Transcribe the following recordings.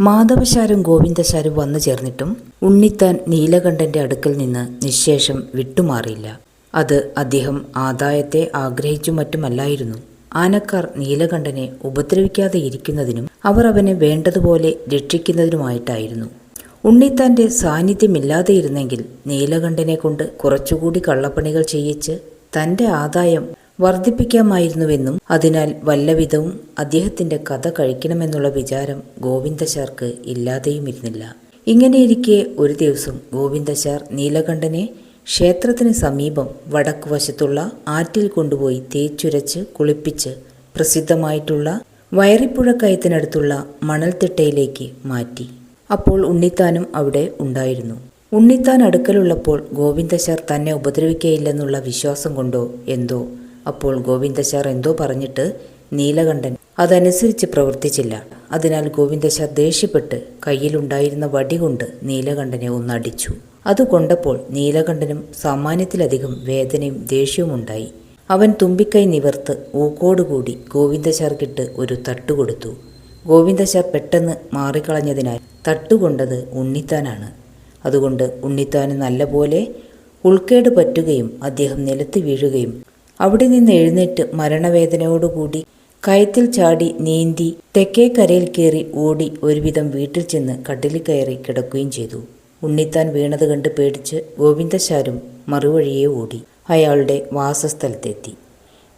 മാധവശാരും ഗോവിന്ദശാരും വന്നു ചേർന്നിട്ടും ഉണ്ണിത്താൻ നീലകണ്ഠന്റെ അടുക്കൽ നിന്ന് നിശേഷം വിട്ടുമാറിയില്ല. അത് അദ്ദേഹം ആദായത്തെ ആഗ്രഹിച്ചു മറ്റുമല്ലായിരുന്നു. ആനക്കാർ നീലകണ്ഠനെ ഉപദ്രവിക്കാതെ ഇരിക്കുന്നതിനും അവർ അവനെ വേണ്ടതുപോലെ രക്ഷിക്കുന്നതിനുമായിട്ടായിരുന്നു. ഉണ്ണിത്താന്റെ സാന്നിധ്യമില്ലാതെ ഇരുന്നെങ്കിൽ നീലകണ്ഠനെ കൊണ്ട് കുറച്ചുകൂടി കള്ളപ്പണികൾ ചെയ്യിച്ച് തന്റെ ആദായം വർദ്ധിപ്പിക്കാമായിരുന്നുവെന്നും അതിനാൽ വല്ലവിധവും അദ്ദേഹത്തിന്റെ കഥ കഴിക്കണമെന്നുള്ള വിചാരം ഗോവിന്ദശാർക്ക് ഇല്ലാതെയുമിരുന്നില്ല. ഇങ്ങനെയിരിക്കെ ഒരു ദിവസം ഗോവിന്ദശാർ നീലകണ്ഠനെ ക്ഷേത്രത്തിന് സമീപം വടക്കു വശത്തുള്ള ആറ്റിൽ കൊണ്ടുപോയി തേച്ചുരച്ച് കുളിപ്പിച്ച് പ്രസിദ്ധമായിട്ടുള്ള വയറിപ്പുഴക്കയത്തിനടുത്തുള്ള മണൽത്തിട്ടയിലേക്ക് മാറ്റി. അപ്പോൾ ഉണ്ണിത്താനും അവിടെ ഉണ്ടായിരുന്നു. ഉണ്ണിത്താൻ അടുക്കലുള്ളപ്പോൾ ഗോവിന്ദശാർ തന്നെ ഉപദ്രവിക്കയില്ലെന്നുള്ള വിശ്വാസം കൊണ്ടോ എന്തോ അപ്പോൾ ഗോവിന്ദശാർ എന്തോ പറഞ്ഞിട്ട് നീലകണ്ഠൻ അതനുസരിച്ച് പ്രവർത്തിച്ചില്ല. അതിനാൽ ഗോവിന്ദശാർ ദേഷ്യപ്പെട്ട് കയ്യിലുണ്ടായിരുന്ന വടി കൊണ്ട് നീലകണ്ഠനെ ഒന്നടിച്ചു. അത് കൊണ്ടപ്പോൾ നീലകണ്ഠനും സാമാന്യത്തിലധികം വേദനയും ദേഷ്യവും ഉണ്ടായി. അവൻ തുമ്പിക്കൈ നിവർത്ത് ഊക്കോടുകൂടി ഗോവിന്ദശാർക്കിട്ട് ഒരു തട്ടുകൊടുത്തു ഗോവിന്ദശാർ പെട്ടെന്ന് മാറിക്കളഞ്ഞതിനാൽ തട്ടുകൊണ്ടത് ഉണ്ണിത്താനാണ്. അതുകൊണ്ട് ഉണ്ണിത്താന് നല്ലപോലെ ഉൾക്കേട് പറ്റുകയും അദ്ദേഹം നിലത്ത് വീഴുകയും അവിടെ നിന്ന് എഴുന്നേറ്റ് മരണവേദനയോടുകൂടി കയത്തിൽ ചാടി നീന്തി തെക്കേ കരയിൽ കയറി ഓടി ഒരുവിധം വീട്ടിൽ ചെന്ന് കട്ടിലിൽ കയറി കിടക്കുകയും ചെയ്തു. ഉണ്ണിത്താൻ വീണത് കണ്ട് പേടിച്ച് ഗോവിന്ദശാരും മറുവഴിയെ ഓടി. അയാളുടെ വാസസ്ഥലത്തെത്തി.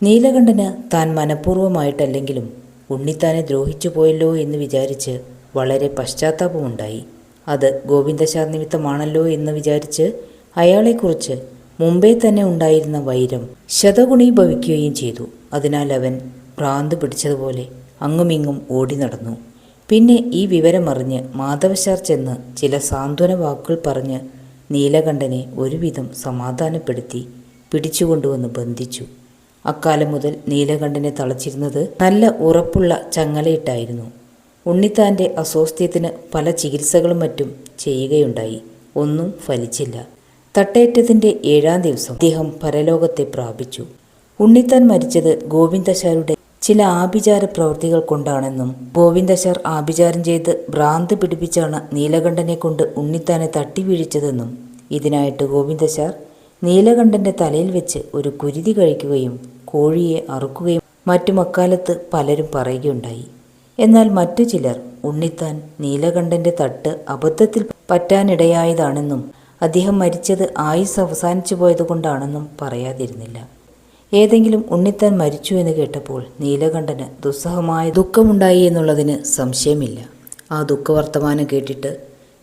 നീലകണ്ഠന് താൻ മനഃപൂർവമായിട്ടല്ലെങ്കിലും ഉണ്ണിത്താനെ ദ്രോഹിച്ചു പോയല്ലോ എന്ന് വിചാരിച്ച് വളരെ പശ്ചാത്താപമുണ്ടായി. അത് ഗോവിന്ദശാർ നിമിത്തമാണല്ലോ എന്ന് വിചാരിച്ച് അയാളെക്കുറിച്ച് മുമ്പേ തന്നെ ഉണ്ടായിരുന്ന വൈരം ശതഗുണീഭവിക്കുകയും ചെയ്തു. അതിനാൽ അവൻ ഭ്രാന്ത് പിടിച്ചതുപോലെ അങ്ങുമിങ്ങും ഓടി നടന്നു. പിന്നെ ഈ വിവരമറിഞ്ഞ് മാധവശാർ ചെന്ന് ചില സാന്ത്വന വാക്കുകൾ പറഞ്ഞ് നീലകണ്ഠനെ ഒരുവിധം സമാധാനപ്പെടുത്തി പിടിച്ചുകൊണ്ടുവന്ന് ബന്ധിച്ചു. അക്കാലം മുതൽ നീലകണ്ഠനെ തളച്ചിരുന്നത് നല്ല ഉറപ്പുള്ള ചങ്ങലയിട്ടായിരുന്നു. ഉണ്ണിത്താന്റെ അസ്വാസ്ഥ്യത്തിന് പല ചികിത്സകളും മറ്റും ചെയ്യുകയുണ്ടായി. ഒന്നും ഫലിച്ചില്ല. തട്ടേറ്റതിന്റെ ഏഴാം ദിവസം അദ്ദേഹം പരലോകത്തെ പ്രാപിച്ചു. ഉണ്ണിത്താൻ മരിച്ചത് ഗോവിന്ദശാരുടെ ചില ആഭിചാര പ്രവൃത്തികൾ കൊണ്ടാണെന്നും ഗോവിന്ദശാർ ആഭിചാരം ചെയ്ത് ഭ്രാന്ത് പിടിപ്പിച്ചാണ് നീലകണ്ഠനെ കൊണ്ട് ഉണ്ണിത്താനെ തട്ടി വീഴിച്ചതെന്നും ഇതിനായിട്ട് ഗോവിന്ദശാർ നീലകണ്ഠന്റെ തലയിൽ വെച്ച് ഒരു കുരുതി കഴിക്കുകയും കോഴിയെ അറുക്കുകയും മറ്റു മക്കാലത്ത് പലരും പറയുകയുണ്ടായി. എന്നാൽ മറ്റു ചിലർ ഉണ്ണിത്താൻ നീലകണ്ഠന്റെ തട്ട് അബദ്ധത്തിൽ പറ്റാനിടയായതാണെന്നും അദ്ദേഹം മരിച്ചത് ആയുസ് അവസാനിച്ചു പോയതുകൊണ്ടാണെന്നും പറയാതിരുന്നില്ല. ഏതെങ്കിലും ഉണ്ണിത്താൻ മരിച്ചു എന്ന് കേട്ടപ്പോൾ നീലകണ്ഠന് ദുസ്സഹമായ ദുഃഖമുണ്ടായി എന്നുള്ളതിന് സംശയമില്ല. ആ ദുഃഖവർത്തമാനം കേട്ടിട്ട്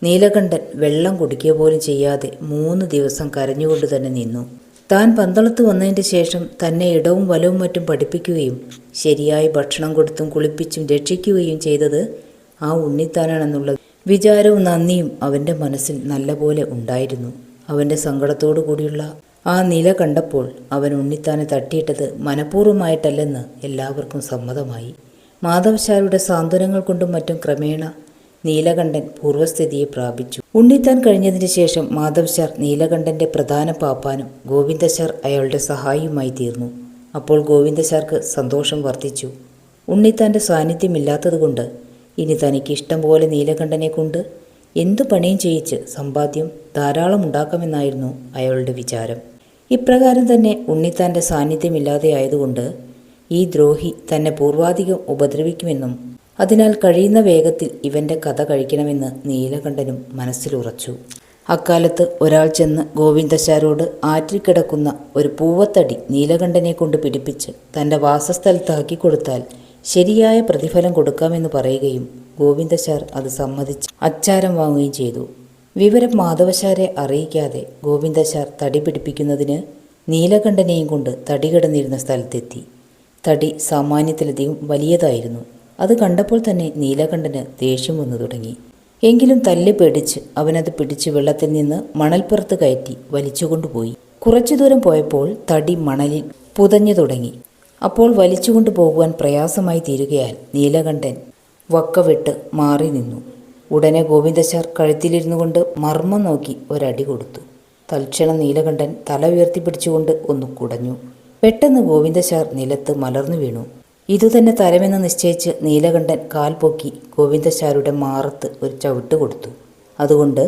നീലകണ്ഠൻ വെള്ളം കുടിക്കുക പോലും ചെയ്യാതെ മൂന്ന് ദിവസം കരഞ്ഞുകൊണ്ട് തന്നെ നിന്നു. താൻ പന്തളത്ത് വന്നതിന്റെ ശേഷം തന്നെ ഇടവും വലവും മറ്റും പഠിപ്പിക്കുകയും ശരിയായി ഭക്ഷണം കൊടുത്തും കുളിപ്പിച്ചും രക്ഷിക്കുകയും ചെയ്തത് ആ ഉണ്ണിത്താനാണെന്നുള്ള വിചാരവും നന്ദിയും അവന്റെ മനസ്സിൽ നല്ലപോലെ ഉണ്ടായിരുന്നു. അവന്റെ സങ്കടത്തോടു കൂടിയുള്ള ആ നില കണ്ടപ്പോൾ അവൻ ഉണ്ണിത്താനെ തട്ടിയിട്ടത് മനഃപൂർവമായിട്ടല്ലെന്ന് എല്ലാവർക്കും സമ്മതമായി. മാധവശാലയുടെ സാന്ത്വനങ്ങൾ കൊണ്ടും മറ്റും ക്രമേണ നീലകണ്ഠൻ പൂർവസ്ഥിതിയെ പ്രാപിച്ചു. ഉണ്ണിത്താൻ കഴിഞ്ഞതിന് ശേഷം മാധവശാർ നീലകണ്ഠന്റെ പ്രധാന പാപ്പാനും ഗോവിന്ദശാർ അയാളുടെ സഹായിയുമായി തീർന്നു. അപ്പോൾ ഗോവിന്ദശാർക്ക് സന്തോഷം വർദ്ധിച്ചു. ഉണ്ണിത്താന്റെ സാന്നിധ്യമില്ലാത്തതുകൊണ്ട് ഇനി തനിക്ക് ഇഷ്ടം പോലെ നീലകണ്ഠനെ കൊണ്ട് എന്തു പണിയും ചെയ്യിച്ച് സമ്പാദ്യം ധാരാളം ഉണ്ടാക്കാമെന്നായിരുന്നു അയാളുടെ വിചാരം. ഇപ്രകാരം തന്നെ ഉണ്ണിത്താന്റെ സാന്നിധ്യമില്ലാതെയായതുകൊണ്ട് ഈ ദ്രോഹി തന്നെ പൂർവാധികം ഉപദ്രവിക്കുമെന്നും അതിനാൽ കഴിയുന്ന വേഗത്തിൽ ഇവന്റെ കഥ കഴിക്കണമെന്ന് നീലകണ്ഠനും മനസ്സിലുറച്ചു. അക്കാലത്ത് ഒരാൾ ചെന്ന് ഗോവിന്ദശാരോട് ആറ്റിൽ കിടക്കുന്ന ഒരു പൂവത്തടി നീലകണ്ഠനെ കൊണ്ട് പിടിപ്പിച്ച് തന്റെ വാസസ്ഥലത്താക്കി കൊടുത്താൽ ശരിയായ പ്രതിഫലം കൊടുക്കാമെന്ന് പറയുകയും ഗോവിന്ദശാർ അത് സമ്മതിച്ച് അച്ചാരം വാങ്ങുകയും ചെയ്തു. വിവരം മാധവശാരെ അറിയിക്കാതെ ഗോവിന്ദശാർ തടി പിടിപ്പിക്കുന്നതിന് നീലകണ്ഠനെയും കൊണ്ട് തടി കിടന്നിരുന്ന സ്ഥലത്തെത്തി. തടി സാമാന്യത്തിലധികം വലിയതായിരുന്നു. അത് കണ്ടപ്പോൾ തന്നെ നീലകണ്ഠന് ദേഷ്യം വന്നു തുടങ്ങി. എങ്കിലും തല്ല് പേടിച്ച് അവനത് പിടിച്ച് വെള്ളത്തിൽ നിന്ന് മണൽപ്പുറത്ത് കയറ്റി വലിച്ചുകൊണ്ടുപോയി. കുറച്ചു ദൂരം പോയപ്പോൾ തടി മണലിൽ പുതഞ്ഞു തുടങ്ങി. അപ്പോൾ വലിച്ചുകൊണ്ടു പോകുവാൻ പ്രയാസമായി തീരുകയാൽ നീലകണ്ഠൻ വക്കവിട്ട് മാറി നിന്നു. ഉടനെ ഗോവിന്ദശാർ കഴുത്തിലിരുന്നു കൊണ്ട് മർമ്മം നോക്കി ഒരടി കൊടുത്തു. തൽക്ഷണം നീലകണ്ഠൻ തല ഉയർത്തി പിടിച്ചുകൊണ്ട് ഒന്ന് കുടഞ്ഞു. പെട്ടെന്ന് ഗോവിന്ദശാർ നിലത്ത് മലർന്നു വീണു. ഇതുതന്നെ തരമെന്ന് നിശ്ചയിച്ച് നീലകണ്ഠൻ കാൽ പൊക്കി ഗോവിന്ദശാരുടെ മാറത്ത് ഒരു ചവിട്ട് കൊടുത്തു. അതുകൊണ്ട്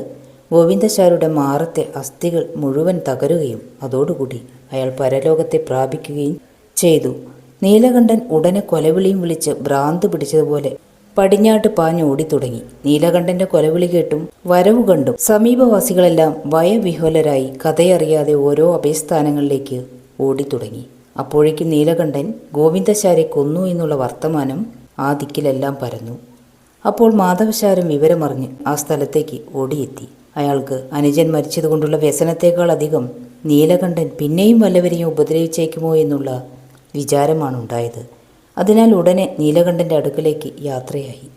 ഗോവിന്ദശാരുടെ മാറത്തെ അസ്ഥികൾ മുഴുവൻ തകരുകയും അതോടുകൂടി അയാൾ പരലോകത്തെ പ്രാപിക്കുകയും ചെയ്തു. നീലകണ്ഠൻ ഉടനെ കൊലവിളിയും വിളിച്ച് ഭ്രാന്ത് പിടിച്ചതുപോലെ പടിഞ്ഞാട്ട് പാഞ്ഞോടി തുടങ്ങി നീലകണ്ഠന്റെ കൊലവിളി കേട്ടും വരവ് കണ്ടും സമീപവാസികളെല്ലാം വയവിഹ്വലരായി കഥയറിയാതെ ഓരോ അഭയസ്ഥാനങ്ങളിലേക്ക് ഓടിത്തുടങ്ങി. അപ്പോഴേക്കും നീലകണ്ഠൻ ഗോവിന്ദശാരെ കൊന്നു എന്നുള്ള വർത്തമാനം ആ ദിക്കിലെല്ലാം പരന്നു. അപ്പോൾ മാധവശാരം വിവരമറിഞ്ഞ് ആ സ്ഥലത്തേക്ക് ഓടിയെത്തി. അയാൾക്ക് അനുജൻ മരിച്ചതുകൊണ്ടുള്ള വ്യസനത്തേക്കാൾ അധികം നീലകണ്ഠൻ പിന്നെയും വല്ലവരെയും ഉപദ്രവിച്ചേക്കുമോ എന്നുള്ള വിചാരമാണ് ഉണ്ടായത്. അതിനാൽ ഉടനെ നീലകണ്ഠന്റെ അടുക്കലേക്ക് യാത്രയായി.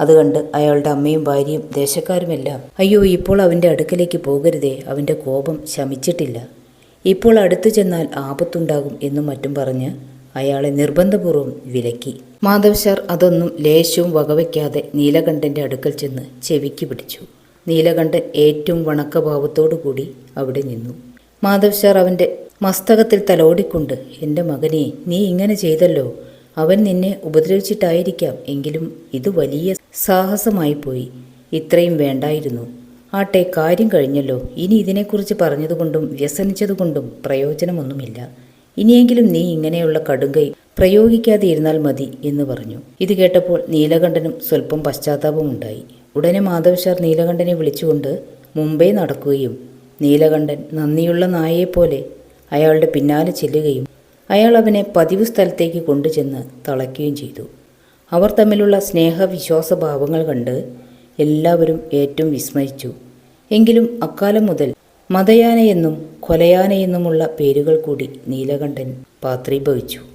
അത് അയാളുടെ അമ്മയും ഭാര്യയും ദേശക്കാരുമെല്ലാം അയ്യോ ഇപ്പോൾ അവന്റെ അടുക്കലേക്ക് പോകരുതേ അവന്റെ കോപം ശമിച്ചിട്ടില്ല. ഇപ്പോൾ അടുത്തു ചെന്നാൽ ആപത്തുണ്ടാകും എന്നും മറ്റും പറഞ്ഞ് അയാളെ നിർബന്ധപൂർവം വിലക്കി. മാധവ് സാർ അതൊന്നും ലേശവും വകവയ്ക്കാതെ നീലകണ്ഠന്റെ അടുക്കൽ ചെന്ന് ചെവിക്ക് പിടിച്ചു. നീലകണ്ഠൻ ഏറ്റവും വണക്കഭാവത്തോടു കൂടി അവിടെ നിന്നു. മാധവ് സാർ അവന്റെ മസ്തകത്തിൽ തലോടിക്കൊണ്ട് എന്റെ മകനെ നീ ഇങ്ങനെ ചെയ്തല്ലോ. അവൻ നിന്നെ ഉപദ്രവിച്ചിട്ടായിരിക്കാം. എങ്കിലും ഇത് വലിയ സാഹസമായി പോയി ഇത്രയും വേണ്ടായിരുന്നു. ആട്ടെ കാര്യം കഴിഞ്ഞല്ലോ. ഇനി ഇതിനെക്കുറിച്ച് പറഞ്ഞതുകൊണ്ടും വ്യസനിച്ചതുകൊണ്ടും പ്രയോജനമൊന്നുമില്ല. ഇനിയെങ്കിലും നീ ഇങ്ങനെയുള്ള കടുങ്കൈ പ്രയോഗിക്കാതെ ഇരുന്നാൽ മതി എന്ന് പറഞ്ഞു. ഇത് കേട്ടപ്പോൾ നീലകണ്ഠനും സ്വല്പം പശ്ചാത്താപമുണ്ടായി ഉടനെ മാധവ് സാർ നീലകണ്ഠനെ വിളിച്ചുകൊണ്ട് മുംബൈ നടക്കുകയും നീലകണ്ഠൻ നന്ദിയുള്ള നായയെപ്പോലെ അയാളുടെ പിന്നാലെ ചെല്ലുകയും അയാൾ അവനെ പതിവ് സ്ഥലത്തേക്ക് കൊണ്ടുചെന്ന് തളയ്ക്കുകയും ചെയ്തു. അവർ തമ്മിലുള്ള സ്നേഹവിശ്വാസഭാവങ്ങൾ കണ്ട് എല്ലാവരും ഏറ്റവും വിസ്മയിച്ചു. എങ്കിലും അക്കാലം മുതൽ മതയാനയെന്നും കൊലയാനയെന്നുമുള്ള പേരുകൾ കൂടി നീലകണ്ഠൻ പാത്രീഭവിച്ചു.